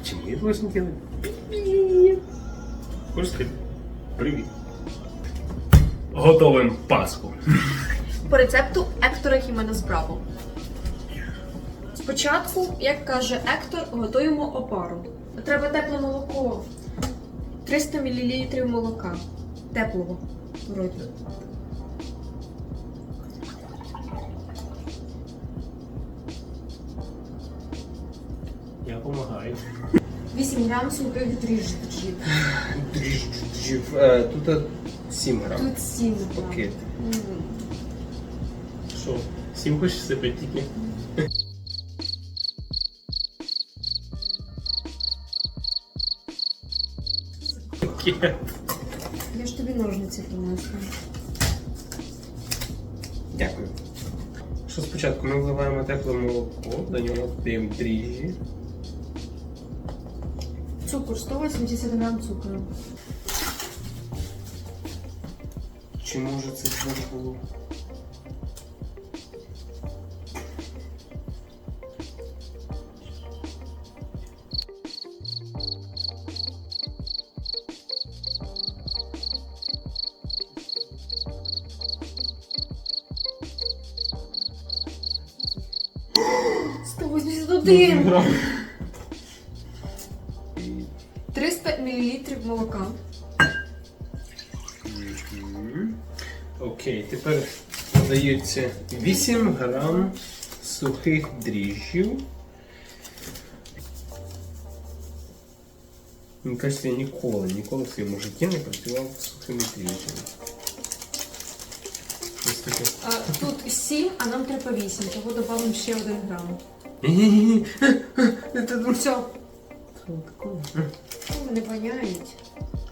Почему я должен делать? Хочешь сказать? Привет. Готовим паску. По рецепту Ектора Хіменес Браво. Спочатку, як каже Ектор, готуємо опару. Треба тепле молоко. 300 мл молока. Теплого. Вроді. Я помогаю. 8 грам сухих дріжджів. Дріжджів. Е, Тут 7 грам. Тут 7 грам. Пакет. Що? 7 хочеш сипати тільки? Пакет. Я ж тобі ножниці принесла. Дякую. Що спочатку ми вливаємо тепле молоко, до нього додаємо дріжджі. Цукор 180 грам цукру. Чи може це вже було? – 181! грам. 300 тепер додається 8 грам сухих дріжджів. Мені кажеться, я ніколи, ніколи в своєму житті не працював з сухими дріжджами. Щось таке. А, тут 7, а нам треба 8, того додамо ще 1 грам. Ні-ні-ні. Це Все, що таке? вони воняють.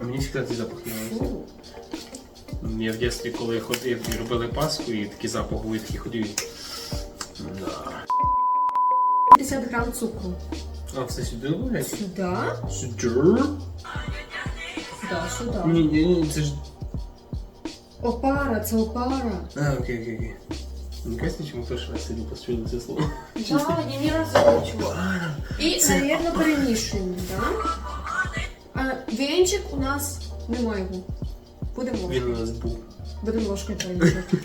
А мені завжди цей запах. Фу. Я в дитинстві, коли ходив і робили паску, і такий запах був, і такий ходив. Да. 50 грам цукру. А, все сюди додається? Сюди? Сюди? Да, сюди. Ні, ні, ні, це ж. Опара, це опара. А, окей, окей, окей. Мені кажется, чому перший раз сидів постійно це слово. Да, я ні разу не чула. І, навірно, перемішуємо, так? А вінчик у нас немає його. Будемо Він у нас був. Будемо ложкою перемішувати.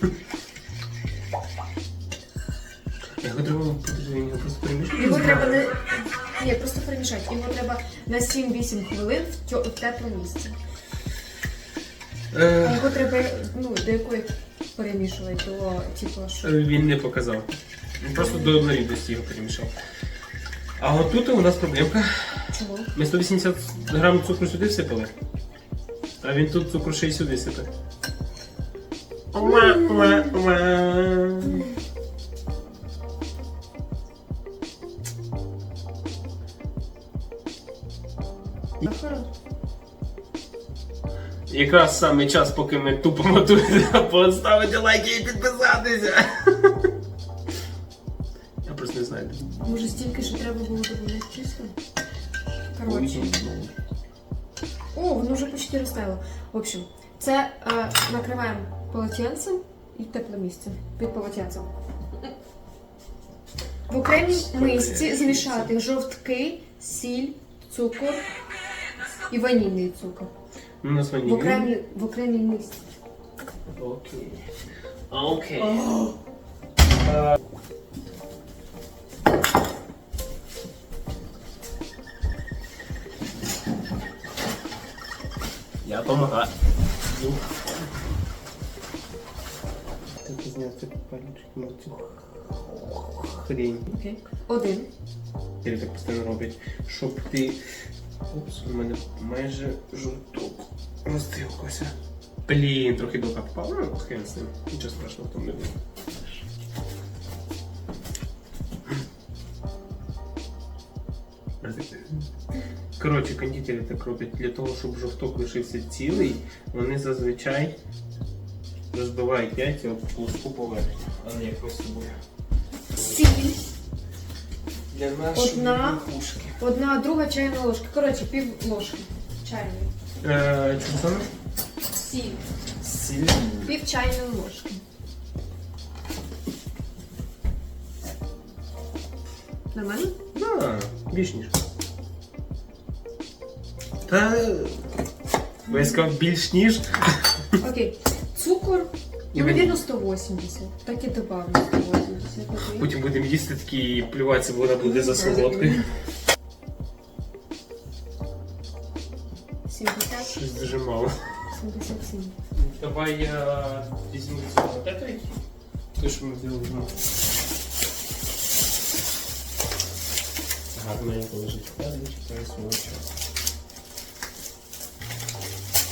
Його треба його просто перемішати. Його треба не. Ні, просто перемішати. Його треба на 7-8 хвилин в, тьо- в тепле місце. А Е, його треба, ну, до якої перемішувати, до типу, що. Він не показав. Він просто до однорідності його перемішав. А от тут у нас проблемка. Чого? Ми 180 грам цукру сюди всипали, а він тут цукру ще й сюди сипе. Уа, уа, уа. Якраз саме час, поки ми тупо мотуємо, поставити лайки і підписатися. Я просто не знаю. Може стільки, що треба було додати чисто? Коротше. О, воно вже почти розтаяло. В общем, це е, накриваємо полотенцем і тепле місце під полотенцем. В окремій мисці змішати жовтки, сіль, цукор і ванільний цукор. У нас В ваніль. окремій, в окремій мисці. Окей. Окей. Я помогаю. Так зняти пальчик на цю хрень. Окей. Один. Я так постійно роблять, щоб ти. Опс, у мене майже жовток розтивкався. Блін, трохи дока попав. Ну, хрен з ним. Нічого страшного в тому не буде. Коротше, кондитери так роблять для того, щоб жовток лишився цілий, вони зазвичай розбивають яйця об плоску поверхню, а не як ми з собою. Сіль. Для нашої Одна. кукушки. Одна, друга чайна ложка. Коротше, пів ложки. Чайної. Е, Чому саме? Сіль. Сіль. Пів чайної ложки. Нормально? Да, більш ніж. Та. бо Я сказав більш ніж. Окей. Цукор, І ну, ваніль. навірно, 180. Так і добавлю 180. Окей. Потім будемо їсти такі і плюватися, бо вона буде за солодкою. 70, Щось дуже мало. 77. Давай я візьму цього тетри. Те, що ми взяли ну. Гарненько лежить в кадрі, чекає свого часу.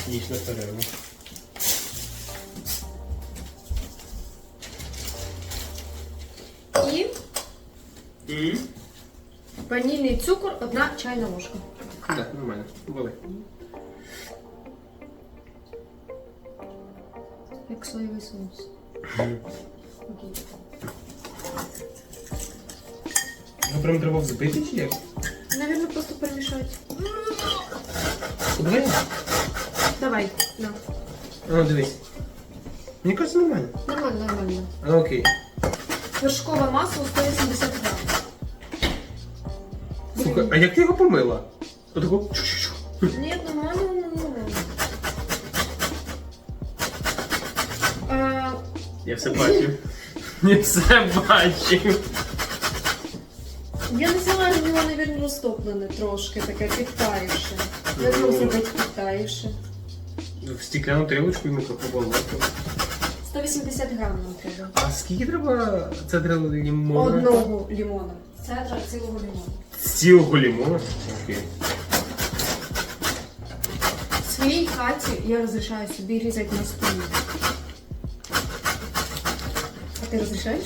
Ніч на перерву. І І? ванільний цукор, одна чайна ложка. Так, нормально. Були. Як соєвий соус. Окей. Його прям треба взбити чи як? Навірно, просто перемішати. Давай. Давай, на. Ну дивись. Мені кажется, нормально. Нормально, нормально. Окей. Вершкове масло 180 грам. Слухай, а як ти його помила? Отако. чу-чу-чу. Ні, нормально, нормально. А, Я все бачив. Я все бачив. я не знаю, воно, навірно, розтоплене трошки, таке підтаївше. Нам зробити підтаївше? В стекляну тарілочку і мікрофоболку. 180 грам нам треба. А скільки треба цедра лімона? Одного лимона. Цедра цілого лимона. Цілого лімона? Окей. В своїй хаті я розрішаю собі різати на столі. А ти розрішаєш?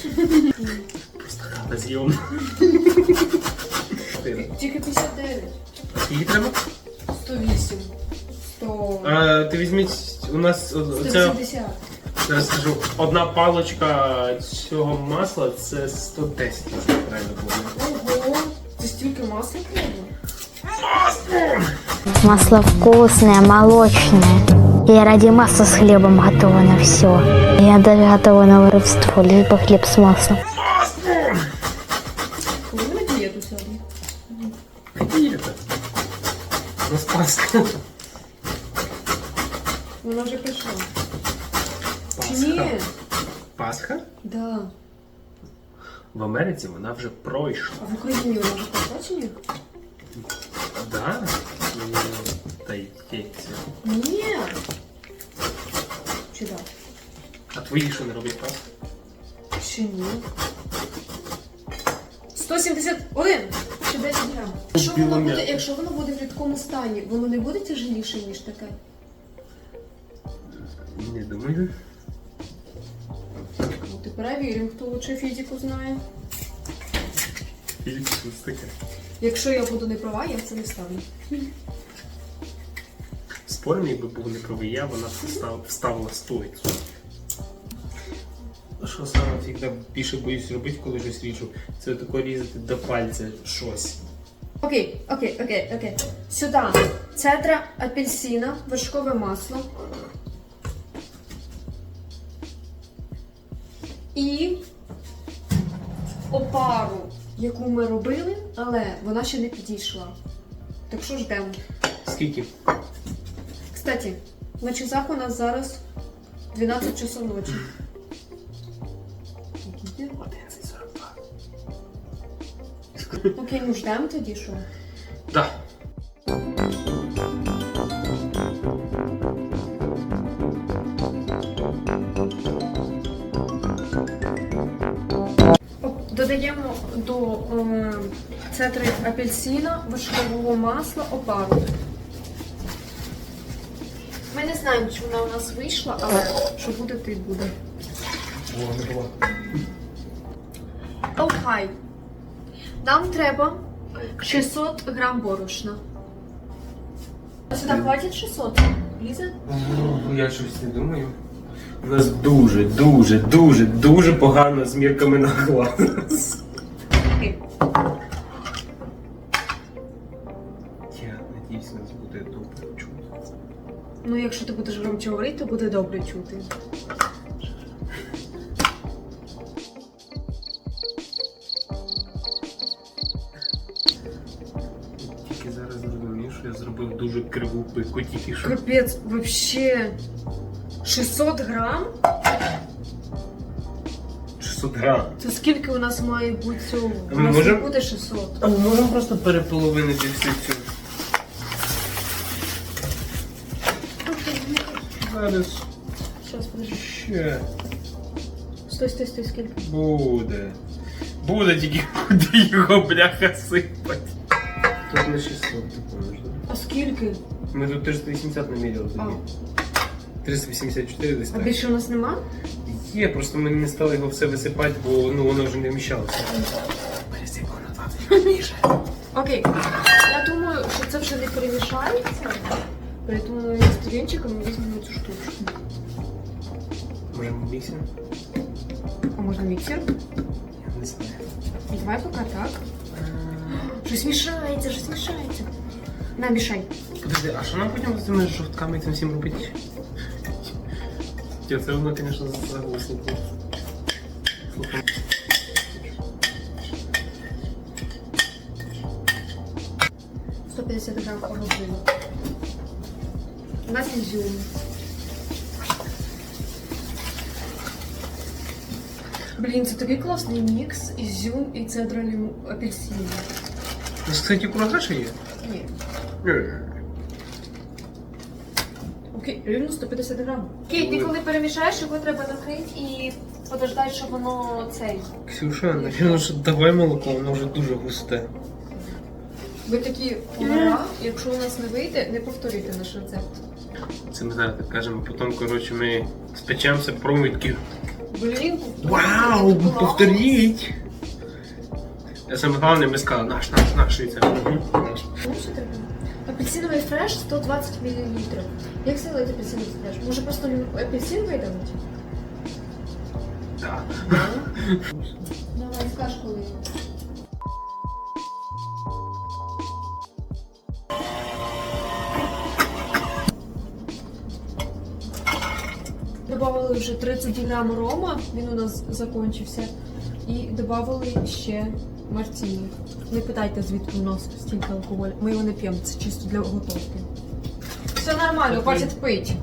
Просто хата зйомна. Тільки 59. Скільки треба? 108. 100. А, ти візьміть, у нас оця, 180. зараз скажу, одна палочка цього масла це 110, якщо я правильно помню. Ого! Це стільки масла треба? Масло вкусное, молочное. Я ради масла с хлебом готова на все. Я даже готова на воровство, лишь бы хлеб с маслом. Коли на дієту сьогодні? Какие это? У нас Пасха. Вона вже прийшла. Чи ні? Пасха. Пасха? Да. В Америці вона вже пройшла. А в Україні вона вже прийшла чи ні? Да? Та й є. Ні. Чи так? А твої що не роблять Пасху? Чи ні? 171! Чи 10 грам. Якщо воно, Білом'я. буде, якщо воно буде в рідкому стані, воно не буде тяжеліше, ніж таке? Лучше фізику знає. Це таке? Якщо я буду не права, я це не ставлю. Спорим, якби був не правий я, вона б встав- вставила столицю. Що саме завжди більше боюсь робити, коли щось ріжу, це тако різати до пальця щось. Окей, окей, окей, окей. Сюди цедра апельсина, вершкове масло. І опару, яку ми робили, але вона ще не підійшла. Так що ждемо. Скільки? Кстати, на часах у нас зараз 12 часов ночі. 11.42. Окей, ну ждемо тоді що? Да. Додаємо до е, цедри апельсина, вершкового масла, опару. Ми не знаємо, чи вона у нас вийшла, але що буде, то й буде. О, не було. Окей. Нам треба 600 грам борошна. Сюди хватить 600? Лізе? Ну, Я щось не думаю. У нас дуже, дуже, дуже, дуже погано з мірками на глаз. Окей. Я надіюсь, нас буде добре чути. Ну, якщо ти будеш громче говорити, то буде добре чути. Тільки зараз зрозумів, що я зробив зробив дуже криву пику тільки що. Капець, вообще 600 грам? 600 грам. Це скільки у нас має бути цього? У нас не можемо- буде 600. А ми можемо просто переполовинити всю цю. Зараз Зараз, подожди. ще Стой, стой, стой, скільки? буде. Буде тільки куди його бляха сипать. Тут на 600, ти да? А скільки? Ми тут 380 наміряли А, тоді. 384 десь а так. більше у нас нема? Є, просто ми не стали його все висипати, бо ну, воно вже не вміщалося. Пересипало на 20 більше. Окей. Я думаю, що це вже не перемішається. Поэтому з вінчиком ми візьмемо цю штучку. Може міксер? А можна міксер? Я не знаю. Давай поки так. Щось мішається, щось мішається. На, мішай. Подожди, а що нам потім з цими жовтками цим всім робити? Ті, це воно, звісно, загусненько. Слухай. — 150 грам погоджено. У нас ізюм. Блін, це такий класний мікс. Ізюм і цедра ліму апельсин. У нас, кстати, курага ще є? Ні. Окей, рівно 150 грам. Окей, ти коли перемішаєш, його треба накрити і подождати, щоб воно цей. Ксюша, напевно, що давай молоко, воно вже дуже густе. Ви такі повара, якщо у нас не вийде, не повторюйте наш рецепт. Це ми зараз так кажемо, потім, коротше, ми спечемося, пробуємо такі Блін, Вау, повторіть! А саме головне, ми сказали, наш, наш, наш, і це. Мгм, наш. Ну, що треба? Апельсиновий фреш 120 мл. Як зробити апельсиновий фреш? Може просто апельсин видавити? Так. Давай, скаж коли. Добавили вже 30 грам рома, він у нас закінчився. І додавали ще мартіні. Не питайте, звідки у нас стільки алкоголю. Ми його не п'ємо, це чисто для готовки. Все нормально, хватить пить.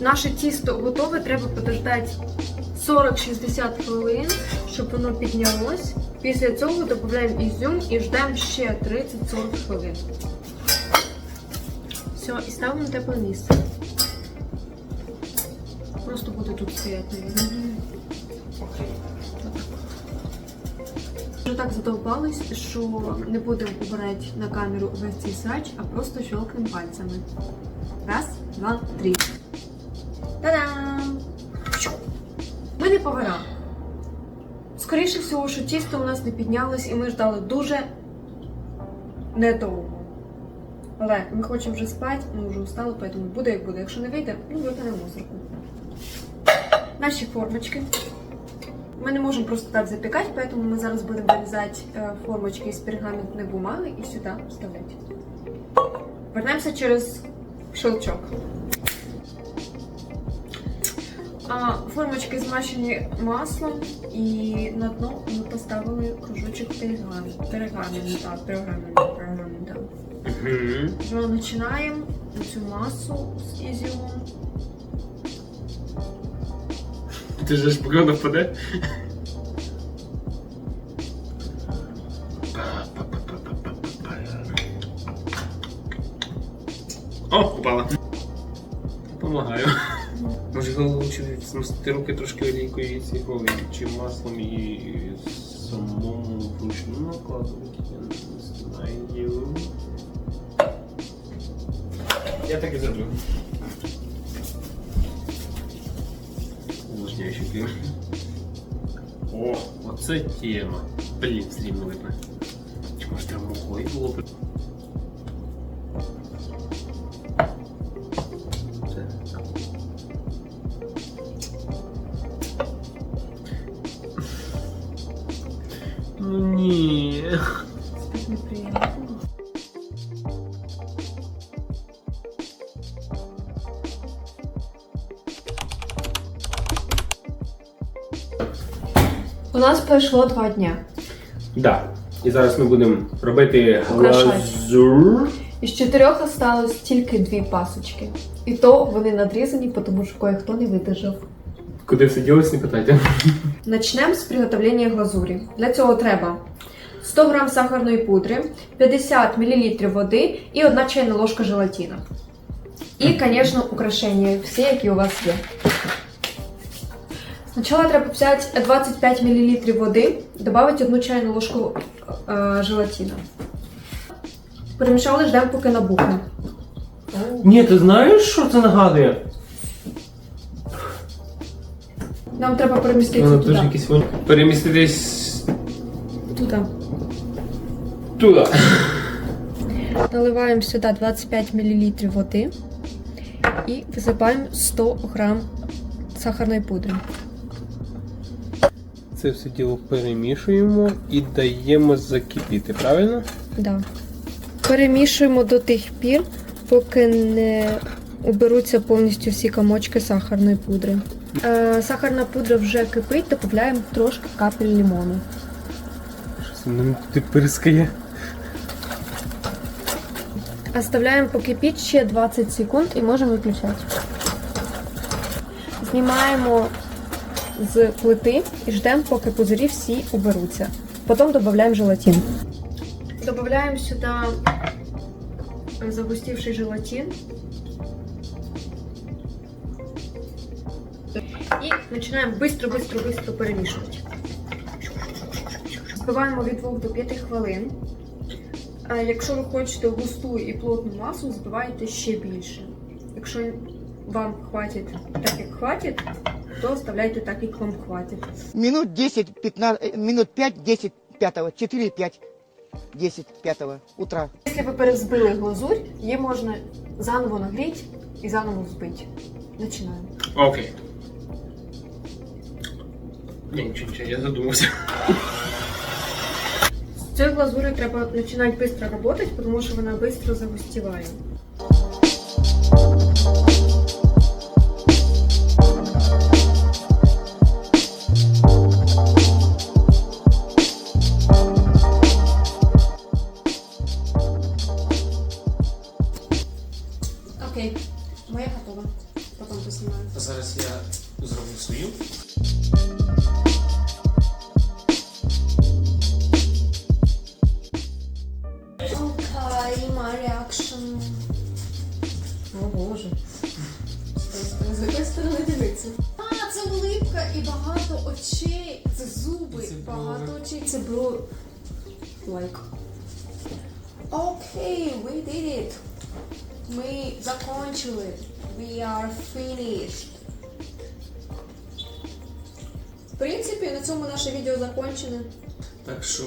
Наше тісто готове, треба подождати 40-60 хвилин, щоб воно піднялось. Після цього додаємо ізюм і ждемо ще 30-40 хвилин. Все, і ставимо на тепле місце. Просто буде тут стояти. Вже так задовбались, що не будемо убирати на камеру весь цей срач, а просто щелкнемо пальцями. Раз, два, три. Та-дам! Ми не повара. Скоріше всього, що тісто у нас не піднялось, і ми ждали дуже недовго. Але ми хочемо вже спати, ми вже устали, тому буде як буде. Якщо не вийде, ну викинемо мусорку. Наші формочки. Ми не можемо просто так запікати, тому ми зараз будемо вирізати е, формочки з пергаментної бумаги і сюди вставляти. Вернемося через щелчок. А, формочки змащені маслом і на дно ми поставили кружочок пергаменту. Пергаменту, так, пергаменту, Вже починаємо цю масу з ізюмом. Ти ж поки воно впаде. О, упала. Помагаю. Може лучше змастити руки трошки олійкою і цього, чи маслом і самому вручну накладувати. Я так і зроблю. Увлажняючий крем. О, оце тема. Блін, стрімно видно. Чи може треба мукою було Нас пройшло два дня. Да. І зараз ми будемо робити глазур. Із чотирьох осталось тільки дві пасочки. І то вони надрізані, тому що кое-хто не видержав. Куди все ділось, не питайте. Начнемо з приготовлення глазурі. Для цього треба 100 г сахарної пудри, 50 мл води і 1 чайна ложка желатина. І, звісно, украшення, всі, які у вас є. Спочатку треба взяти 25 мл води, додати 1 чайну ложку е, желатина. Перемішали, ждемо, поки набухне. Ні, ти знаєш, що це нагадує? Нам треба перемістити Воно туди. дуже якийсь вонь. Переміститись Туди. туди. Наливаємо сюди 25 мл води і висипаємо 100 г сахарної пудри. Це все діло перемішуємо і даємо закипіти, правильно? Да. Перемішуємо до тих пір, поки не уберуться повністю всі комочки сахарної пудри. Е, сахарна пудра вже кипить, додаємо трошки капель лимону. Щось воно туди пирскає. Оставляємо покипіть ще 20 секунд і можемо виключати. Знімаємо з плити і ждемо, поки пузирі всі уберуться. Потім додаємо желатин. Додаємо сюди загустівший желатин. І починаємо швидко-швидко-швидко перемішувати. Збиваємо від 2 до 5 хвилин. Якщо ви хочете густу і плотну масу, збивайте ще більше. Якщо вам хватить так, як хватить, то оставляйте так, як вам хватить. Минут 10, 15, э, минут 5, 10, 5, 4, 5, 10, 5 утра. Якщо ви перезбили глазурь, її можна заново нагріти і заново взбити. Починаємо. Окей. Ні, нічого, нічого, я задумався. З цією глазур'ю треба починати швидко працювати, тому що вона швидко загустіває. Сторони дивитися? А, це улипка і багато очей. Це зуби. Це багато брови. очей. Це бро... Лайк. Окей, we did it. Ми закончили. We are finished. В принципі, на цьому наше відео закончене. Так що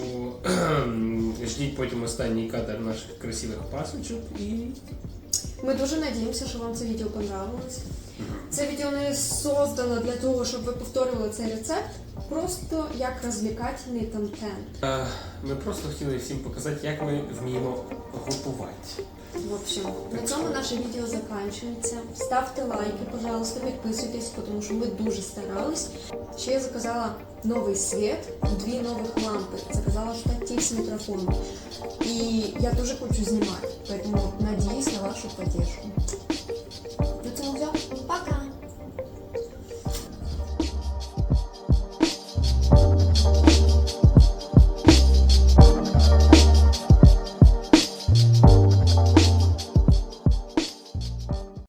ждіть потім останній кадр наших красивих пасочок і. Ми дуже надіємося, що вам це відео понравилось. Це відео не создано для того, щоб ви повторювали цей рецепт, просто як розвлекательний контент. Е, Ми просто хотіли всім показати, як ми вміємо готувати. В общем, на цьому наше відео закінчується. Ставте лайки, пожалуйста, підписуйтесь, тому що ми дуже старались. Ще я заказала новий світ, дві нових лампи. Заказала штатив з мікрофоном. І я дуже хочу знімати, тому надіюсь на вашу поддержку.